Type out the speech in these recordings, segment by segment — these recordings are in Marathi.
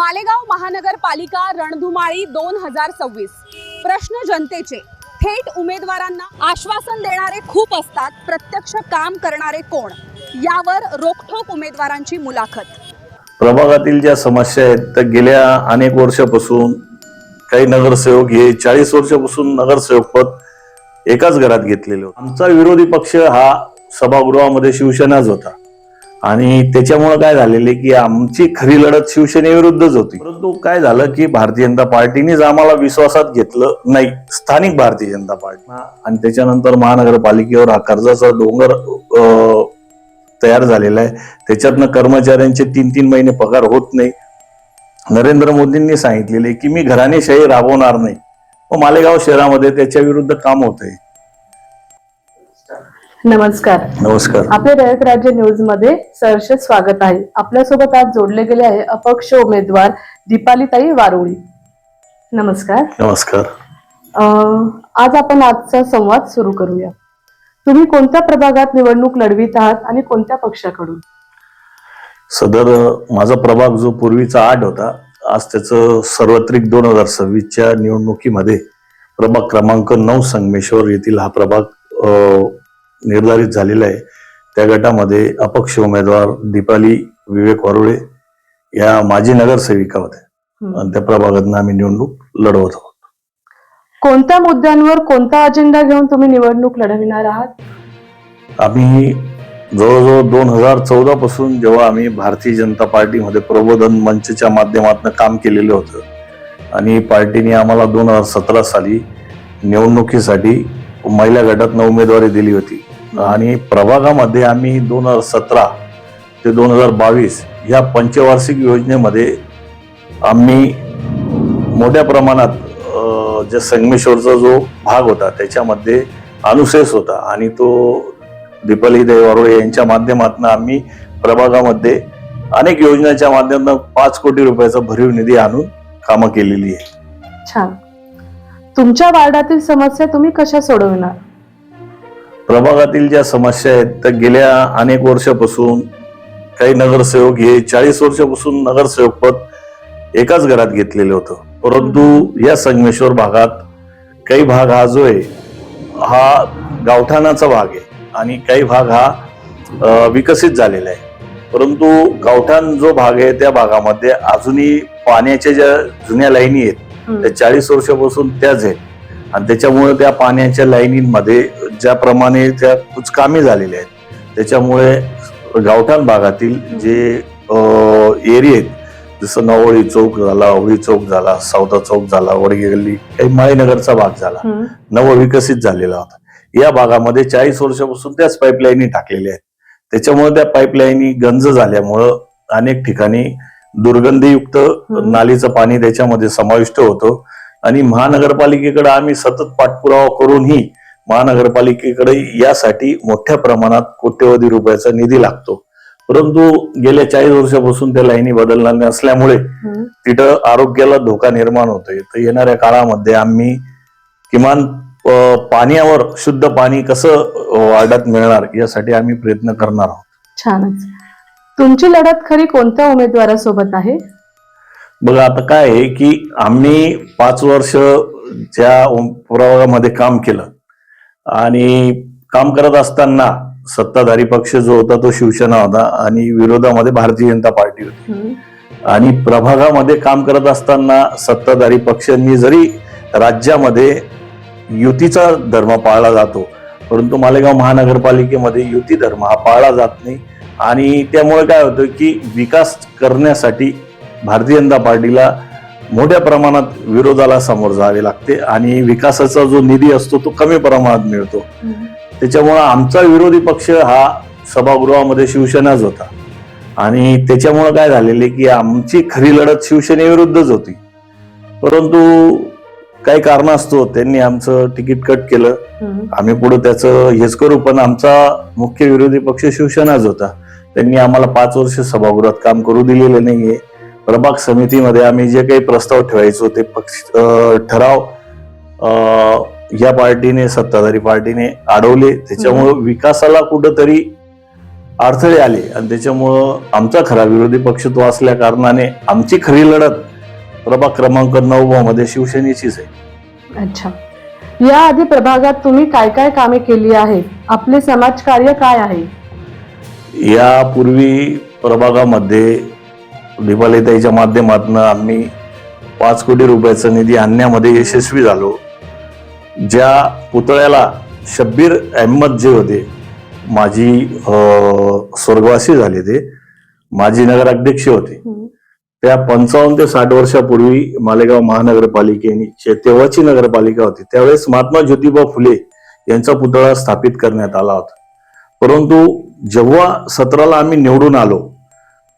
मालेगाव महानगरपालिका रणधुमाळी दोन हजार सव्वीस. प्रश्न जनतेचे. थेट उमेदवारांना आश्वासन देणारे खूप असतात. प्रत्यक्ष काम करणारे कोण? यावर रोखठोक उमेदवारांची मुलाखत. प्रभागातील ज्या समस्या आहेत त्या गेल्या अनेक वर्षापासून काही नगरसेवक हे चाळीस वर्षापासून नगरसेवक पद एकाच घरात घेतलेले होते. आमचा विरोधी पक्ष हा सभागृहामध्ये शिवसेनाच होता. आणि त्याच्यामुळे काय झालेले की आमची खरी लढत शिवसेनेविरुद्धच होती. परंतु काय झालं की भारतीय जनता पार्टीनेच आम्हाला विश्वासात घेतलं नाही स्थानिक भारतीय जनता पार्टी. आणि त्याच्यानंतर महानगरपालिकेवर हा कर्जाचा डोंगर तयार झालेला आहे. त्याच्यातनं कर्मचाऱ्यांचे तीन तीन महिने पगार होत नाही. नरेंद्र मोदींनी सांगितलेले की मी घराणेशाही राबवणार नाही. व मालेगाव शहरामध्ये त्याच्या विरुद्ध काम होत आहे नमस्कार. नमस्कार. आपल्या रयत राज्य न्यूजमध्ये सहर्ष स्वागत आहे. आपल्यासोबत आज जोडले गेले आहे अपक्ष उमेदवार दीपालीताई वारुळी. नमस्कार. नमस्कार. अं, आज आपण आजचा संवाद सुरू करूया. तुम्ही कोणत्या प्रभागात निवडणूक लढवित आहात आणि कोणत्या पक्षाकडून? सदर माझा प्रभाग जो पूर्वीचा आठ होता आज त्याचं सार्वत्रिक दोन हजार सव्वीसच्या निवडणुकीमध्ये प्रभाग क्रमांक नऊ संगमेश्वर येथील हा प्रभाग अं, निर्धारित झालेला आहे. त्या गटामध्ये अपक्ष उमेदवार दीपाली विवेक वरुळे या माजी नगरसेविका होत्या. आणि त्या प्रभागातून आम्ही निवडणूक लढवत आहोत. कोणत्या मुद्द्यांवर कोणता अजेंडा घेऊन तुम्ही निवडणूक लढविणार आहात? आम्ही जवळजवळ दोन हजार चौदा पासून जेव्हा आम्ही भारतीय जनता पार्टीमध्ये प्रबोधन मंचच्या माध्यमातून काम केलेलं होतं आणि पार्टीने आम्हाला दोन हजार सतरा साली निवडणुकीसाठी महिला गटातनं उमेदवारी दिली होती. आणि प्रभागामध्ये आम्ही दोन हजार सतरा ते दोन हजार बावीस ह्या पंचवार्षिक योजनेमध्ये आम्ही मोठ्या प्रमाणात जे संगमेश्वरचा जो भाग होता त्याच्यामध्ये अनुशेष होता आणि तो दीपाली देवारोळे यांच्या माध्यमातून आम्ही प्रभागामध्ये अनेक योजनांच्या माध्यमातून पाच कोटी रुपयाचा भरीव निधी आणून कामं केलेली आहे. छान. तुमच्या वार्डातील समस्या तुम्ही कशा सोडविणार? प्रभागातील ज्या समस्या आहेत त्या गेल्या अनेक वर्षापासून काही नगरसेवक हे चाळीस वर्षापासून नगरसेवक पद एकाच घरात घेतलेलं होतं. परंतु या संगमेश्वर भागात काही भाग हा जो आहे हा गावठाणाचा भाग आहे आणि काही भाग हा विकसित झालेला आहे. परंतु गावठाण जो भाग आहे त्या भागामध्ये अजूनही पाण्याच्या ज्या जुन्या लाईनी आहेत. त्या चाळीस वर्षापासून त्याच आहेत. आणि त्याच्यामुळे त्या पाण्याच्या लाईनीमध्ये ज्याप्रमाणे त्या कुचकामी झालेल्या आहेत त्याच्यामुळे गावठाण भागातील जे एरिया आहेत जसं नवळी चौक झाला होळी चौक झाला सौदा चौक झाला वडगे गल्ली काही माळीनगरचा भाग झाला हं. नवविकसित झालेला होता या भागामध्ये चाळीस वर्षापासून त्याच पाईपलाईनी टाकलेल्या आहेत त्याच्यामुळे त्या पाईपलाईनी गंज झाल्यामुळं अनेक ठिकाणी दुर्गंधीयुक्त. नालीचं पाणी त्याच्यामध्ये समाविष्ट होतं आणि महानगरपालिकेकडे आम्ही सतत पाठपुरावा करूनही महानगरपालिकेकडे यासाठी मोठ्या प्रमाणात कोट्यवधी रुपयाचा निधी लागतो. परंतु गेल्या चाळीस वर्षापासून त्या लाईनी बदलणार नसल्यामुळे हं. तिथं आरोग्याला धोका निर्माण होतोय. तर येणाऱ्या काळामध्ये आम्ही किमान पाण्यावर शुद्ध पाणी कसं वार्डात मिळणार यासाठी आम्ही प्रयत्न करणार आहोत. छानच. तुमची लढत खरी कोणत्या उमेदवारासोबत आहे? बघा आता काय आहे की आम्ही पाच वर्ष ज्या प्रभागामध्ये काम केलं आणि काम करत असताना सत्ताधारी पक्ष जो होता तो शिवसेना होता आणि विरोधामध्ये भारतीय जनता पार्टी होती. आणि प्रभागामध्ये काम करत असताना सत्ताधारी पक्षांनी जरी राज्यामध्ये युतीचा धर्म पाळला जातो परंतु मालेगाव महानगरपालिकेमध्ये युती धर्म हा पाळला जात नाही आणि त्यामुळे काय होतं की विकास करण्यासाठी भारतीय जनता पार्टीला मोठ्या प्रमाणात विरोधाला समोर जावे लागते आणि विकासाचा जो निधी असतो तो कमी प्रमाणात मिळतो. त्याच्यामुळं आमचा विरोधी पक्ष हा सभागृहामध्ये शिवसेनाच होता. आणि त्याच्यामुळं काय झालेले की आमची खरी लढत शिवसेनेविरुद्धच होती. परंतु काही कारणास्तव त्यांनी आमचं तिकीट कट केलं. आम्ही पुढे त्याचं हेच करू पण आमचा मुख्य विरोधी पक्ष शिवसेनाच होता. त्यांनी आम्हाला पाच वर्ष सभागृहात काम करू दिलेलं नाहीये. प्रभाग समितीमध्ये आम्ही जे काही प्रस्ताव ठेवायचो ते पक्ष ठराव या पार्टीने सत्ताधारी पार्टीने अडवले. त्याच्यामुळे विकासाला कुठंतरी अडथळे आले आणि त्याच्यामुळं आमचा खरा विरोधी पक्ष तो असल्या कारणाने आमची खरी लढत प्रभाग क्रमांक नऊ मध्ये शिवसेनेचीच आहे. अच्छा. याआधी प्रभागात तुम्ही काय काय कामे केली आहेत? आपले समाजकार्य काय आहे? यापूर्वी प्रभागामध्ये दीपालिताईच्या माध्यमातून आम्ही पाच कोटी रुपयाचा निधी आणण्यामध्ये यशस्वी झालो. ज्या पुतळ्याला शब्बीर अहमद जे होते माजी अं, स्वर्गवासी झाले ते माजी नगराध्यक्ष होते. त्या पंचावन्न ते साठ वर्षापूर्वी मालेगाव महानगरपालिकेने तेव्हाची नगरपालिका होती. त्यावेळेस महात्मा ज्योतिबा फुले यांचा पुतळा स्थापित करण्यात आला होता. परंतु जेव्हा सतराला आम्ही निवडून आलो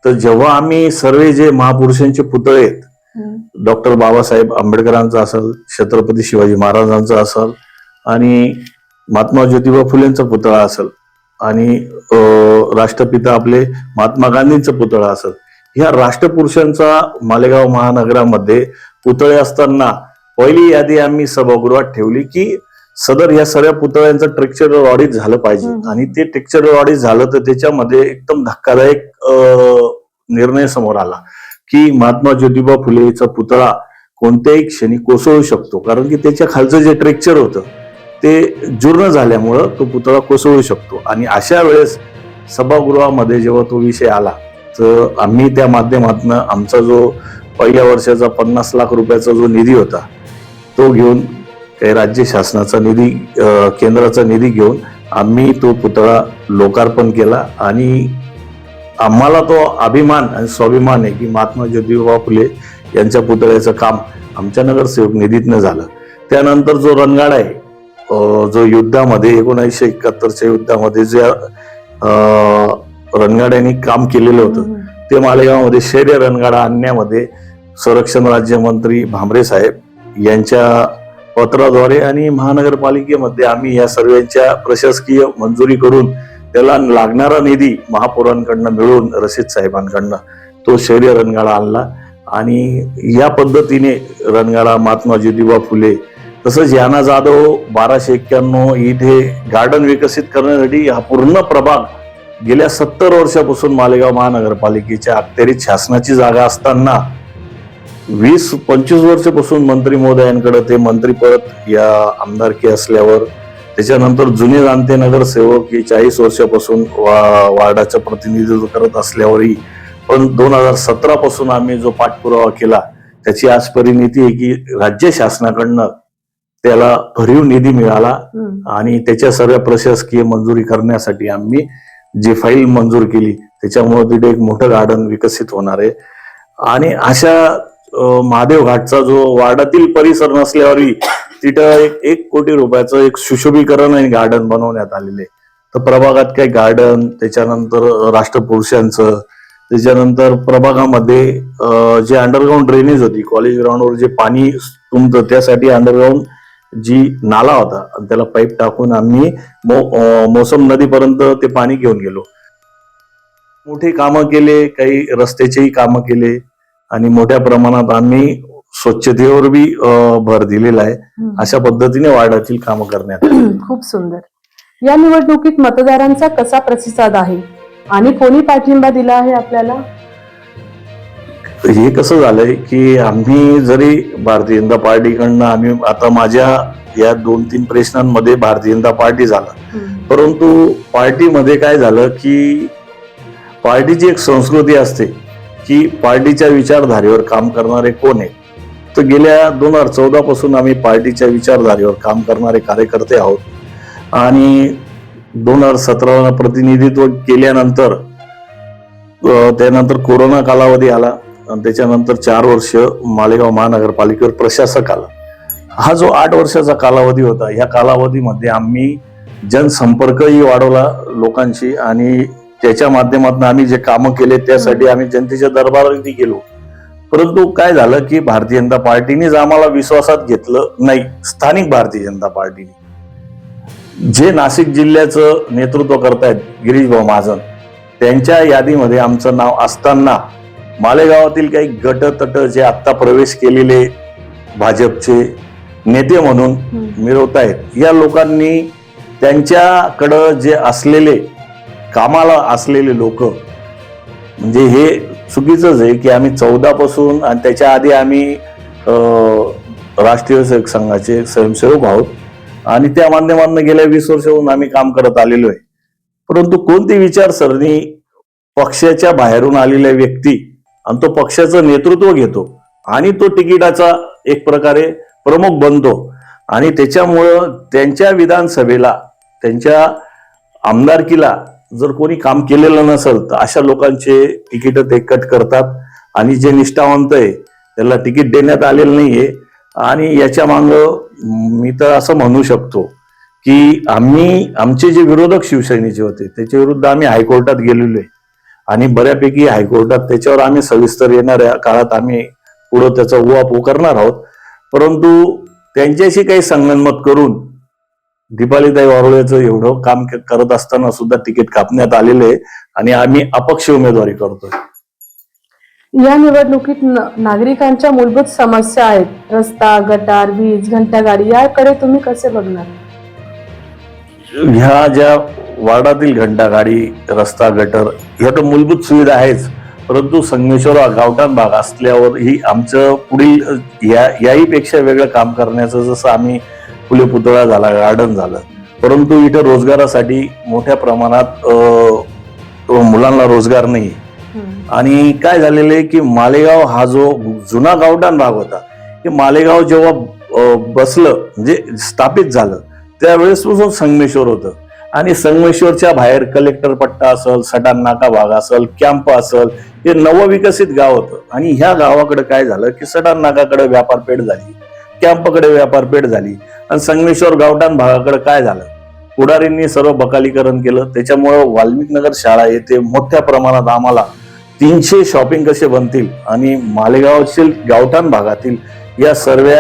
तर जेव्हा आम्ही सर्व जे महापुरुषांचे पुतळे आहेत डॉक्टर बाबासाहेब आंबेडकरांचा असेल छत्रपती शिवाजी महाराजांचा असेल आणि महात्मा ज्योतिबा फुलेंचा पुतळा असेल आणि राष्ट्रपिता आपले महात्मा गांधींचा पुतळा असेल ह्या राष्ट्रपुरुषांचा मालेगाव महानगरामध्ये पुतळे असताना पहिली यादी आम्ही सभागृहात ठेवली की सदर या सगळ्या पुतळ्यांचं टेक्चरल ऑडिट झालं पाहिजे. आणि ते टेक्चरल ऑडिट झालं तर त्याच्यामध्ये एकदम धक्कादायक निर्णय समोर आला की महात्मा ज्योतिबा फुलेचा पुतळा कोणत्याही क्षणी कोसळू शकतो. कारण की त्याच्या खालचं जे ट्रेक्चर होतं ते जीर्ण झाल्यामुळं तो पुतळा कोसळू शकतो. आणि अशा वेळेस सभागृहामध्ये जेव्हा तो विषय आला तर आम्ही त्या माध्यमातून आमचा जो पहिल्या वर्षाचा पन्नास लाख रुपयाचा जो निधी होता तो घेऊन काही राज्य शासनाचा निधी केंद्राचा निधी घेऊन आम्ही तो पुतळा लोकार्पण केला आणि आम्हाला तो अभिमान आणि स्वाभिमान आहे की महात्मा ज्योतिबा फुले यांच्या पुतळ्याचं काम आमच्या नगरसेवक निधीतनं झालं. त्यानंतर जो रणगाडा आहे जो युद्धामध्ये एकोणीसशे एकाहत्तरच्या युद्धामध्ये ज्या रणगाड्यांनी काम केलेलं होतं ते मालेगावमध्ये शैर्य रणगाडा आणण्यामध्ये संरक्षण राज्यमंत्री भामरे साहेब यांच्या पत्राद्वारे आणि महानगरपालिकेमध्ये आम्ही या सर्वांच्या प्रशासकीय मंजुरी करून त्याला लागणारा निधी महापौरांकडनं मिळून रशीद साहेबांकडनं तो शौर्य रणगाडा आणला. आणि या पद्धतीने रणगाडा महात्मा ज्योतिबा फुले तसंच याना जाधव बाराशे एक्क्याण्णव इथे गार्डन विकसित करण्यासाठी हा पूर्ण प्रभाग गेल्या सत्तर वर्षापासून मालेगाव महानगरपालिकेच्या अखत्यारीत शासनाची जागा असताना वीस पंचवीस वर्षापासून मंत्री महोदयांकडे ते मंत्री परत या आमदारकी असल्यावर त्याच्यानंतर जुने जाणते नगरसेवक हे चाळीस वर्षापासून वा वार्डाचं प्रतिनिधित्व करत असल्यावरही पण दोन हजार सतरा पासून आम्ही जो पाठपुरावा केला त्याची आज परिणिती आहे की राज्य शासनाकडनं त्याला भरीव निधी मिळाला आणि त्याच्या सर्व प्रशासकीय मंजुरी करण्यासाठी आम्ही जी फाईल मंजूर केली त्याच्यामुळे तिथे एक मोठं गार्डन विकसित होणार आहे. आणि अशा महादेव घाटचा जो वार्डातील परिसर नसल्यावरही तिथं एक एक कोटी रुपयाचं एक सुशोभीकरण आणि गार्डन बनवण्यात आलेले. तर प्रभागात काही गार्डन त्याच्यानंतर राष्ट्रपुरुषांचं त्याच्यानंतर प्रभागामध्ये जे अंडरग्राऊंड ड्रेनेज होती कॉलेज ग्राउंडवर जे पाणी तुमचं त्यासाठी अंडरग्राऊंड जी नाला होता आणि त्याला पाईप टाकून आम्ही मो- मोसम नदीपर्यंत ते पाणी घेऊन गेलो. मोठी कामं केले काही रस्त्याचेही कामं केले. आणि मोठ्या प्रमाणात आम्ही स्वच्छतेवर बी भर दिलेला आहे. अशा पद्धतीने वार्डातील कामं करण्यात. खूप सुंदर. या निवडणुकीत मतदारांचा कसा प्रतिसाद आहे? आणि कोणी पाठिंबा दिला आहे आपल्याला? हे कसं झालंय की आम्ही जरी भारतीय जनता पार्टीकडनं आम्ही आता माझ्या या दोन तीन प्रश्नांमध्ये भारतीय जनता पार्टी झाला. परंतु पार्टीमध्ये काय झालं की पार्टीची एक संस्कृती असते. की पार्टीच्या विचारधारेवर काम करणारे कोण आहे तर गेल्या दोन हजार चौदा पासून आम्ही पार्टीच्या विचारधारेवर काम करणारे कार्यकर्ते आहोत. आणि दोन हजार सतराला प्रतिनिधित्व केल्यानंतर त्यानंतर कोरोना कालावधी आला आणि त्याच्यानंतर चार वर्ष मालेगाव महानगरपालिकेवर प्रशासक आला. हा जो आठ वर्षाचा कालावधी होता या कालावधीमध्ये आम्ही जनसंपर्कही वाढवला लोकांशी आणि त्याच्या माध्यमातून आम्ही जे कामं केले त्यासाठी आम्ही जनतेच्या दरबारातही गेलो. परंतु काय झालं की भारतीय जनता पार्टीनेच आम्हाला विश्वासात घेतलं नाही स्थानिक भारतीय जनता पार्टीने. जे नाशिक जिल्ह्याचं नेतृत्व करतायत गिरीश भाऊ महाजन त्यांच्या यादीमध्ये आमचं नाव असताना मालेगावातील काही गट तट जे आत्ता प्रवेश केलेले भाजपचे नेते म्हणून मिळवतायत या लोकांनी त्यांच्याकडं जे असलेले कामाला असलेले लोक म्हणजे हे चुकीचंच आहे की आम्ही चौदापासून आणि त्याच्या आधी आम्ही राष्ट्रीय सेवक संघाचे स्वयंसेवक आहोत. आणि त्या माध्यमातून गेल्या वीस वर्षाहून आम्ही काम करत आलेलो आहे. परंतु कोणती विचारसरणी पक्षाच्या बाहेरून आलेल्या व्यक्ती आणि तो पक्षाचं नेतृत्व घेतो आणि तो तिकिटाचा एक प्रकारे प्रमुख बनतो आणि त्याच्यामुळं त्यांच्या विधानसभेला त्यांच्या आमदारकीला जर कोणी काम केलेलं नसेल तर अशा लोकांचे तिकीट ते कट करतात. आणि जे निष्ठावंत आहे त्याला तिकीट देण्यात आलेलं नाहीये. आणि याच्या मागं मी तर असं म्हणू शकतो की आम्ही आमचे जे विरोधक शिवसेनेचे होते त्याच्या विरुद्ध आम्ही हायकोर्टात गेलेलो आहे. आणि बऱ्यापैकी हायकोर्टात त्याच्यावर आम्ही सविस्तर येणाऱ्या काळात आम्ही पुढं त्याचा उहापोह करणार आहोत. परंतु त्यांच्याशी काही संगनमत करून दीपालीताई वारुळेचं एवढं काम करत असताना सुद्धा तिकीट कापण्यात आलेलं आणि आम्ही अपक्ष उमेदवारी करतोय. या निवडणुकीत नागरिकांच्या मूलभूत समस्या आहेत. रस्ता गटार वीज घंटागाडी याकडे तुम्ही कसे बघणार? ह्या ज्या वार्डातील घंटागाडी रस्ता गटर ह्या तर मूलभूत सुविधा आहेच. परंतु संगमेश्वर हा गावठाण भाग असल्यावर ही आमचं पुढील या याही पेक्षा वेगळं काम करण्याचं जसं आम्ही फुले पुतळा झाला गार्डन झालं. परंतु इथं रोजगारासाठी मोठ्या प्रमाणात मुलांना रोजगार नाही. आणि काय झालेलं आहे की मालेगाव हा जो जुना गावठाण भाग होता हे मालेगाव जेव्हा बसलं म्हणजे स्थापित झालं त्यावेळेस पासून संगमेश्वर होतं. आणि संगमेश्वरच्या बाहेर कलेक्टर पट्टा असेल सटाण नाका भाग असेल कॅम्प असेल हे नवविकसित गाव होतं. आणि ह्या गावाकडे काय झालं की सटाण नाकाकडे व्यापारपेठ झाली. कॅम्पकडे व्यापारपेठ झाली. आणि संगमेश्वर गावठाण भागाकडे काय झालं? पुढारींनी सर्व बकालीकरण केलं. त्याच्यामुळं वाल्मिक नगर शाळा येथे मोठ्या प्रमाणात आम्हाला तीनशे शॉपिंग कसे बनतील आणि मालेगावतील गावठाण भागातील या सर्व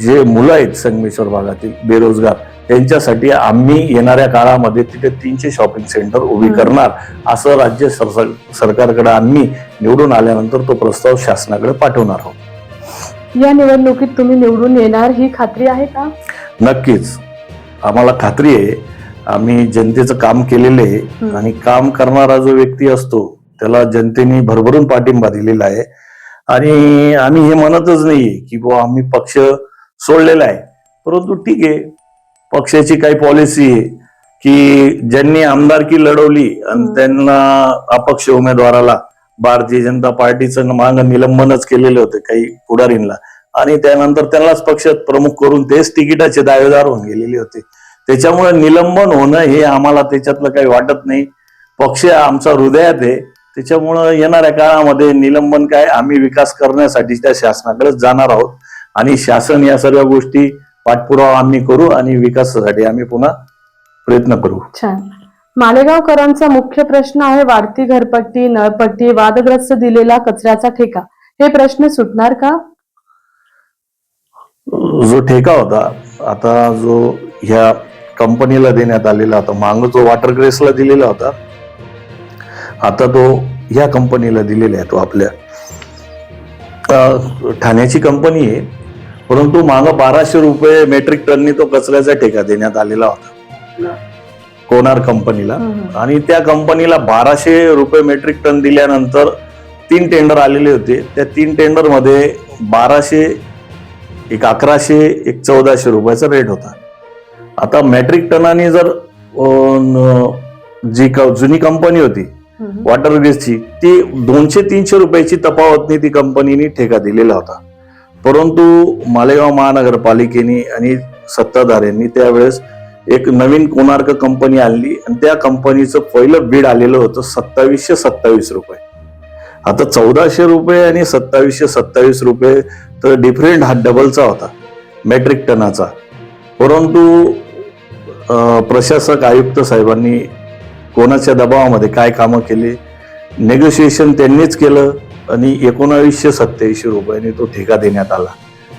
जे मुलं आहेत संगमेश्वर भागातील बेरोजगार त्यांच्यासाठी आम्ही येणाऱ्या काळामध्ये तिथे तीनशे शॉपिंग सेंटर उभी. करणार असं राज्य सरसर- सरकारकडे आम्ही निवडून आल्यानंतर तो प्रस्ताव शासनाकडे पाठवणार आहोत. या निवडणुकीत तुम्ही निवडून येणार ही खात्री आहे का? नक्कीच. आम्हाला खात्री आहे. आम्ही जनतेचं काम केलेलं आहे. आणि काम करणारा जो व्यक्ती असतो त्याला जनतेने भरभरून पाठिंबा दिलेला आहे. आणि आम्ही हे म्हणतच नाहीये की बुवा आम्ही पक्ष सोडलेला आहे. परंतु ठीक आहे. पक्षाची काही पॉलिसी आहे की ज्यांनी आमदारकी लढवली आणि. त्यांना अपक्ष उमेदवाराला भारतीय जनता पार्टीचं माग निलंबनच केलेलं होतं काही पुढारींना. आणि त्यानंतर त्यांनाच पक्षात प्रमुख करून तेच तिकिटाचे दावेदार होऊन गेलेले होते. त्याच्यामुळे निलंबन होणं हे आम्हाला त्याच्यातलं काही वाटत नाही. पक्ष आमचा हृदयात आहे. त्याच्यामुळं येणाऱ्या काळामध्ये निलंबन काय आम्ही विकास करण्यासाठी त्या शासनाकडेच जाणार आहोत. आणि शासन या सर्व गोष्टी पाठपुरावा आम्ही करू आणि विकासासाठी आम्ही पुन्हा प्रयत्न करू. छान. मालेगावकरांचा मुख्य प्रश्न आहे वाढती घरपट्टी नळपट्टी वादग्रस्त दिलेला कचऱ्याचा ठेका. हे प्रश्न सुटणार का? जो ठेका होता आता जो ह्या कंपनीला देण्यात आलेला होता मांग जो वॉटर ग्रेसला दिलेला होता आता तो ह्या कंपनीला दिलेला आहे तो आपल्या. ठाण्याची कंपनी आहे परंतु माग बाराशे रुपये मेट्रिक टननी तो कचऱ्याचा ठेका देण्यात आलेला होता. कोणार कंपनीला. आणि त्या कंपनीला बाराशे रुपये मेट्रिक टन दिल्यानंतर तीन टेंडर आलेले होते. त्या तीन टेंडरमध्ये बाराशे एक अकराशे एक चौदाशे रुपयाचा रेट होता. आता मेट्रिक टनाने जर जी जुनी कंपनी होती वॉटर ग्रेसची ती दोनशे तीनशे रुपयाची तफावतनी ती कंपनीने ठेका दिलेला होता. परंतु मालेगाव महानगरपालिकेने आणि सत्ताधाऱ्यांनी त्यावेळेस एक नवीन कोणार्क कंपनी आणली आणि त्या कंपनीचं पहिलं बीड आलेलं होतं सत्तावीसशे सत्तावीस रुपये. आता चौदाशे रुपये आणि सत्तावीसशे सत्तावीस रुपये तर डिफरंट हा डबलचा होता मेट्रिक टनाचा. परंतु प्रशासक आयुक्त साहेबांनी कोणाच्या दबावामध्ये काय कामं केली? नेगोशिएशन त्यांनीच केलं आणि एकोणावीसशे सत्याऐंशी रुपयांनी तो ठेका देण्यात आला.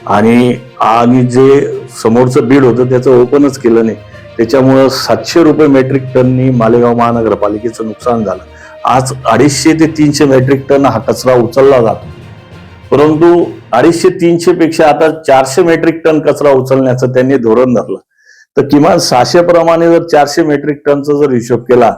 आणि आणि जे समोरचं बीड होतं त्याचं ओपनच केलं नाही. त्याच्यामुळं सातशे रुपये मेट्रिक टननी मालेगाव महानगरपालिकेचं नुकसान झालं. आज अडीचशे ते तीनशे मेट्रिक टन हा कचरा उचलला जातो. परंतु अडीचशे तीनशे पेक्षा आता चारशे मेट्रिक टन कचरा उचलण्याचं त्यांनी धोरण धरलं. तर किमान सहाशे प्रमाणे जर चारशे मेट्रिक टनचा जर हिशोब केला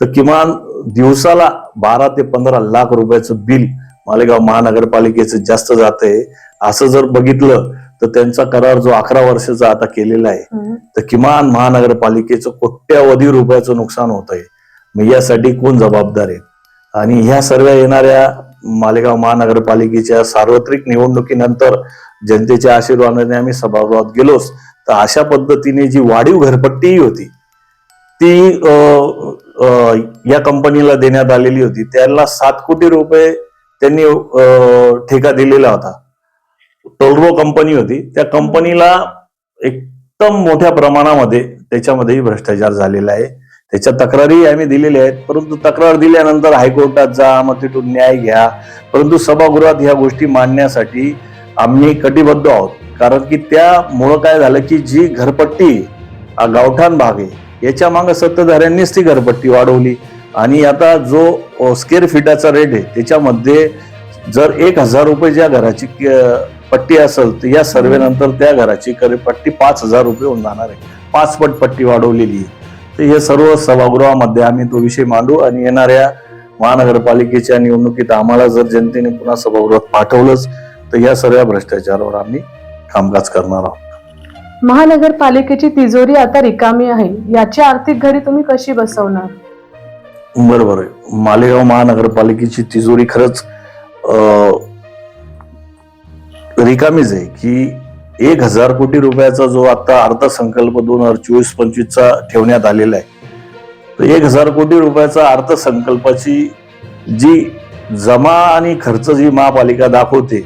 तर किमान दिवसाला बारा ते पंधरा लाख रुपयाचं बिल मालेगाव महानगरपालिकेचं जास्त जात आहे असं जर बघितलं तर त्यांचा करार जो अकरा वर्षाचा आता केलेला आहे. तर किमान महानगरपालिकेचं कोट्यावधी रुपयाचं नुकसान होत आहे मग यासाठी कोण जबाबदार आहे? आणि ह्या सर्व येणाऱ्या मालेगाव महानगरपालिकेच्या सार्वत्रिक निवडणुकीनंतर जनतेच्या आशीर्वादाने आम्ही सभागृहात गेलोच तर अशा पद्धतीने जी वाढीव घरपट्टी होती ती या कंपनीला देण्यात आलेली होती. त्याला सात कोटी रुपये त्यांनी ठेका दिलेला होता. टोल्रो कंपनी होती. त्या कंपनीला एकदम मोठ्या प्रमाणामध्ये त्याच्यामध्येही भ्रष्टाचार झालेला आहे. त्याच्या तक्रारी आम्ही दिलेल्या आहेत. परंतु तक्रार दिल्यानंतर हायकोर्टात जा मग तिथून न्याय घ्या. परंतु सभागृहात ह्या गोष्टी मांडण्यासाठी आम्ही कटिबद्ध आहोत. कारण की त्यामुळं काय झालं की जी घरपट्टी गावठाण भाग आहे याच्या मागे सत्ताधाऱ्यांनीच ती घरपट्टी वाढवली. आणि आता जो स्केअर फिटाचा रेट आहे त्याच्यामध्ये जर एक हजार रुपये ज्या घराची पट्टी असेल तर या सर्वे नंतर त्या घराची करे पट्टी पाच हजार रुपये होऊन जाणार आहे. पाच पट पट्टी वाढवलेली आहे. तर हे सर्व सभागृहामध्ये आम्ही तो विषय मांडू आणि येणाऱ्या महानगरपालिकेच्या निवडणुकीत आम्हाला जर जनतेने पुन्हा सभागृहात पाठवलंच तर या सर्व भ्रष्टाचारावर आम्ही कामकाज करणार आहोत. महानगरपालिकेची तिजोरी आता रिकामी आहे. याची आर्थिक घडी तुम्ही कशी बसवणार? बरोबर आहे. मालेगाव महानगरपालिकेची तिजोरी खरंच अं, रिकामीच आहे की एक हजार कोटी रुपयाचा जो आता अर्थसंकल्प दोन हजार चोवीस पंचवीसचा ठेवण्यात आलेला आहे तर एक हजार कोटी रुपयाचा अर्थसंकल्पाची जी जमा आणि खर्च जी महापालिका दाखवते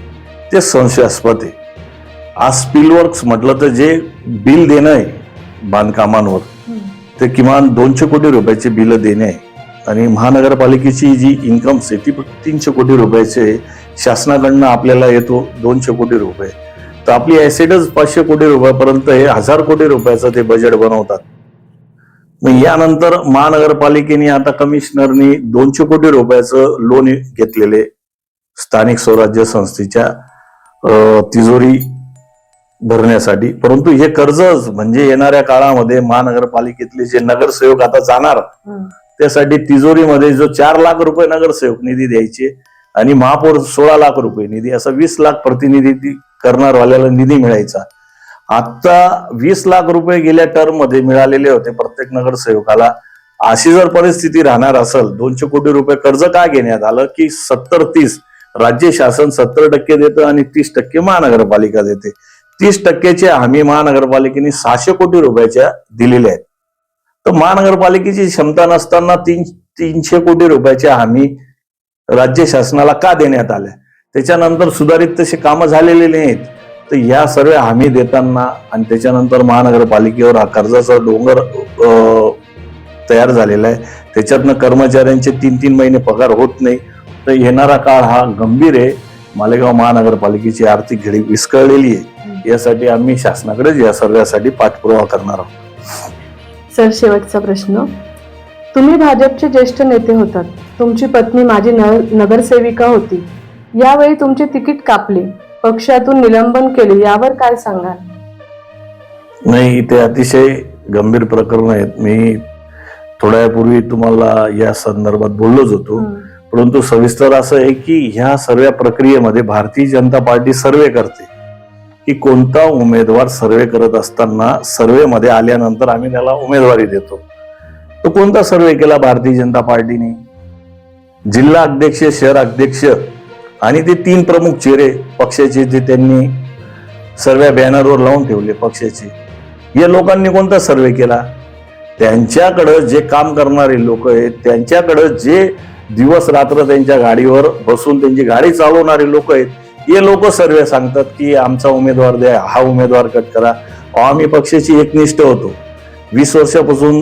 ते संशयास्पद आहे. आज स्पिलवर्क्स म्हटलं तर जे बिल देणं आहे बांधकामांवर ते किमान दोनशे कोटी रुपयाचे बिल देणे आहे. आणि महानगरपालिकेची जी इन्कम आहे ती तीनशे कोटी रुपयाचे शासनाकडनं आपल्याला येतो दोनशे कोटी रुपये. तर आपली ॲसेटच पाचशे कोटी रुपयापर्यंत हे हजार कोटी रुपयाचं ते बजेट बनवतात. मग यानंतर महानगरपालिकेने आता कमिशनरनी दोनशे कोटी रुपयाचं लोन घेतलेले स्थानिक स्वराज्य संस्थेच्या तिजोरी भरण्यासाठी. परंतु हे कर्जच म्हणजे येणाऱ्या काळामध्ये महानगरपालिकेतले जे नगरसेवक आता जाणार त्यासाठी तिजोरीमध्ये जो चार लाख रुपये नगरसेवक निधी द्यायचे आणि महापौर सोळा लाख रुपये निधी असा वीस लाख प्रतिनिधी करणारवाल्याला निधी मिळायचा. आता वीस लाख रुपये गेल्या टर्ममध्ये मिळालेले होते प्रत्येक नगरसेवकाला. अशी जर परिस्थिती राहणार असेल दोनशे कोटी रुपये कर्ज का घेण्यात आलं की सत्तर तीस? राज्य शासन सत्तर टक्के देतं आणि तीस टक्के महानगरपालिका देते. तीस टक्केचे हमी महानगरपालिकेने सहाशे कोटी रुपयाच्या दिलेल्या आहेत. तर महानगरपालिकेची क्षमता नसताना तीन तीनशे कोटी रुपयाच्या हमी राज्य शासनाला का देण्यात आल्या? त्याच्यानंतर सुधारित तसे कामं झालेले नाहीत. तर या सर्व हमी देताना आणि त्याच्यानंतर महानगरपालिकेवर हा कर्जाचा डोंगर तयार झालेला आहे. त्याच्यातनं कर्मचाऱ्यांचे तीन तीन महिने पगार होत नाही. तर येणारा काळ हा गंभीर आहे. मालेगाव महानगरपालिकेची आर्थिक घडी विस्कळलेली आहे. यासाठी आम्ही शासनाकडे या सर्वासाठी पाठपुरावा करणार आहोत. सर शेवटचा प्रश्न. तुम्ही भाजपचे ज्येष्ठ नेते होतात. तुमची पत्नी माझी नगरसेविका होती. यावेळी तुमचे तिकीट कापले. पक्षातून निलंबन केले. यावर काय सांगाल? नाही ते अतिशय गंभीर प्रकरण आहेत. मी थोड्या वेळापूर्वी तुम्हाला या संदर्भात बोललोच होतो. परंतु सविस्तर असं आहे की ह्या सर्व प्रक्रियेमध्ये भारतीय जनता पार्टी सर्वे करते. की कोणता उमेदवार सर्वे करत असताना सर्वेमध्ये आल्यानंतर आम्ही त्याला उमेदवारी देतो. तो कोणता सर्वे केला भारतीय जनता पार्टीने? जिल्हा अध्यक्ष शहर अध्यक्ष आणि ते तीन प्रमुख चेहरे पक्षाचे जे त्यांनी सर्व बॅनरवर लावून ठेवले पक्षाचे. या लोकांनी कोणता सर्वे केला? त्यांच्याकडं जे काम करणारे लोक आहेत त्यांच्याकडं जे दिवस रात्र त्यांच्या गाडीवर बसून त्यांची गाडी चालवणारे लोक आहेत हे लोक सर्वे सांगतात की आमचा उमेदवार द्या हा उमेदवार कट करा. अहो, आम्ही पक्षाची एकनिष्ठ होतो. वीस वर्षापासून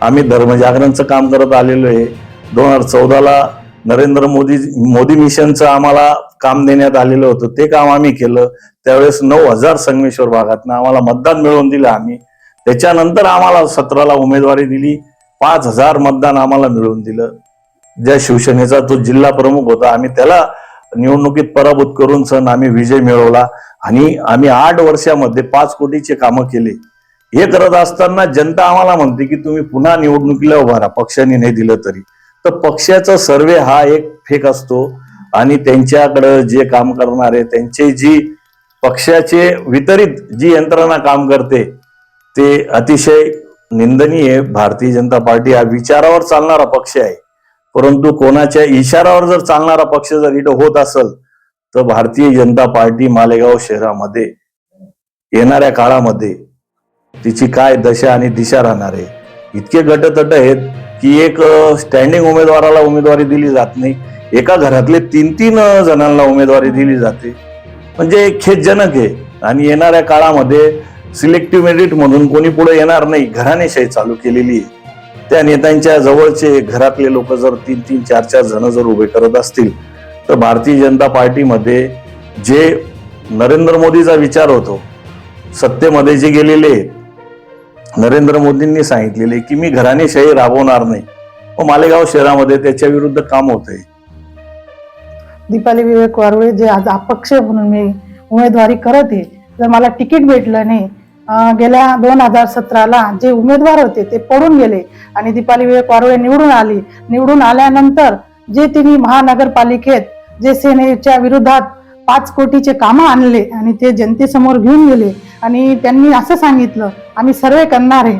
आम्ही धर्मजागरणचं काम करत आलेलो आहे. दोन हजार चौदाला नरेंद्र मोदी मोदी मिशनचं आम्हाला काम देण्यात आलेलं होतं. ते काम आम्ही केलं. त्यावेळेस नऊ हजार संगमेश्वर भागातनं आम्हाला मतदान मिळवून दिलं आम्ही. त्याच्यानंतर आम्हाला सतराला उमेदवारी दिली. पाच हजार मतदान आम्हाला मिळवून दिलं. ज्या शिवसेनेचा तो जिल्हा प्रमुख होता आम्ही त्याला निवडणुकीत पराभूत करून सण आम्ही विजय मिळवला आणि आम्ही आठ वर्षामध्ये पाच कोटीचे कामं केले. हे करत असताना जनता आम्हाला म्हणते की तुम्ही पुन्हा निवडणुकीला उभा राहा पक्षाने नाही दिलं तरी. तर पक्षाचा सर्वे हा एक फेक असतो आणि त्यांच्याकडं जे काम करणारे त्यांचे जी पक्षाचे वितरित जी यंत्रणा काम करते ते अतिशय निंदनीय भारतीय जनता पार्टी हा विचारावर चालणारा पक्ष आहे. परंतु कोणाच्या इशारावर जर चालणारा पक्ष जर इथं होत असेल तर भारतीय जनता पार्टी मालेगाव शहरामध्ये येणाऱ्या काळामध्ये तिची काय दशा आणि दिशा राहणार आहे? इतके गटतट आहेत की एक स्टँडिंग उमेदवाराला उमेदवारी दिली जात नाही. एका घरातले तीन तीन जणांना उमेदवारी दिली जाते. म्हणजे खेदजनक आहे. आणि येणाऱ्या काळामध्ये सिलेक्टिव्ह मेरिट म्हणून कोणी पुढे येणार नाही. घराणेशाही चालू केलेली आहे. त्या नेत्यांच्या जवळचे घरातले लोक जर तीन तीन चार चार जण जर उभे करत असतील तर भारतीय जनता पार्टीमध्ये जे नरेंद्र मोदीचा विचार होतो सत्तेमध्ये जे गेलेले नरेंद्र मोदींनी सांगितलेले की मी घराणेशाही राबवणार नाही व मालेगाव शहरामध्ये त्याच्या विरुद्ध काम होत आहे दीपाली विवेक वारुळे जे आज अपक्ष म्हणून मी उमेदवारी करत आहे जर मला तिकीट भेटलं नाही गेल्या दोन हजार सतराला जे उमेदवार होते ते पडून गेले आणि दीपाली विवेक वारुळे निवडून आली. निवडून आल्यानंतर जे तिने महानगरपालिकेत जे सेनेच्या विरोधात पाच कोटीचे कामं आणले आणि ते जनतेसमोर घेऊन गेले आणि त्यांनी असं सांगितलं आम्ही सर्वे करणार आहे.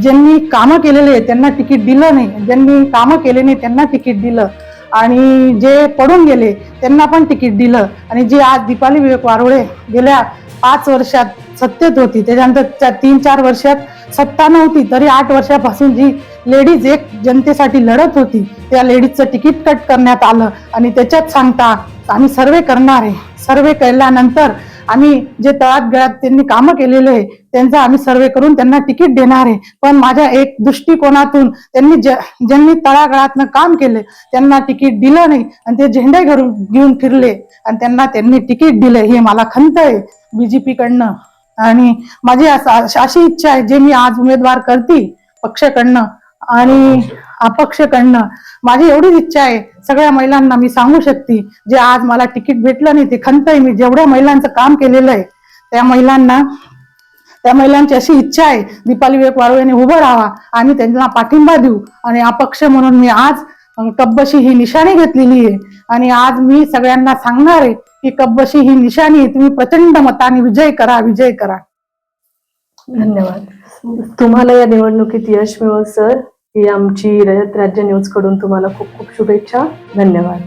ज्यांनी कामं केलेले आहे त्यांना तिकीट दिलं नाही. ज्यांनी कामं केले नाही त्यांना तिकीट दिलं. आणि जे पडून गेले त्यांना पण तिकीट दिलं. आणि जे आज दीपाली विवेक वारुळे गेल्या पाच वर्षात सत्तेत होती. त्याच्यानंतर त्या तीन चार वर्षात सत्ता नव्हती तरी आठ वर्षापासून जी लेडीज एक जनतेसाठी लढत होती त्या लेडीजचं तिकीट कट करण्यात आलं. आणि त्याच्यात सांगता आम्ही सर्वे करणार आहे. सर्वे केल्यानंतर आम्ही जे तळात गळ्यात त्यांनी कामं केलेले आहे त्यांचा आम्ही सर्वे करून त्यांना तिकीट देणार आहे. पण माझ्या एक दृष्टिकोनातून त्यांनी ज्यांनी तळागळातनं काम केले त्यांना तिकीट दिलं नाही आणि ते झेंडे घरून घेऊन फिरले आणि त्यांना त्यांनी तिकीट दिले हे मला खंत आहे बीजेपी कडनं. आणि माझी अशी इच्छा आहे जे मी आज उमेदवार करते पक्षाकडनं. आणि अपक्ष करणं. माझी एवढीच इच्छा आहे. सगळ्या महिलांना मी सांगू शकते जे आज मला तिकीट भेटलं नाही ते खंत आहे मी जेवढ्या महिलांचं काम केलेलं आहे त्या महिलांना त्या महिलांची अशी इच्छा आहे दीपाली विवेक वारुळेने उभं राहावा आम्ही त्यांना पाठिंबा देऊ. आणि अपक्ष म्हणून मी आज कब्बशी ही निशाणी घेतलेली आहे. आणि आज मी सगळ्यांना सांगणार आहे की कब्बशी ही निशाणी आहे. तुम्ही प्रचंड मताने विजय करा विजय करा. धन्यवाद. तुम्हाला या निवडणुकीत यश मिळो सर ही आमची रजत राज्य न्यूजकडून तुम्हाला खूप खूप शुभेच्छा. धन्यवाद.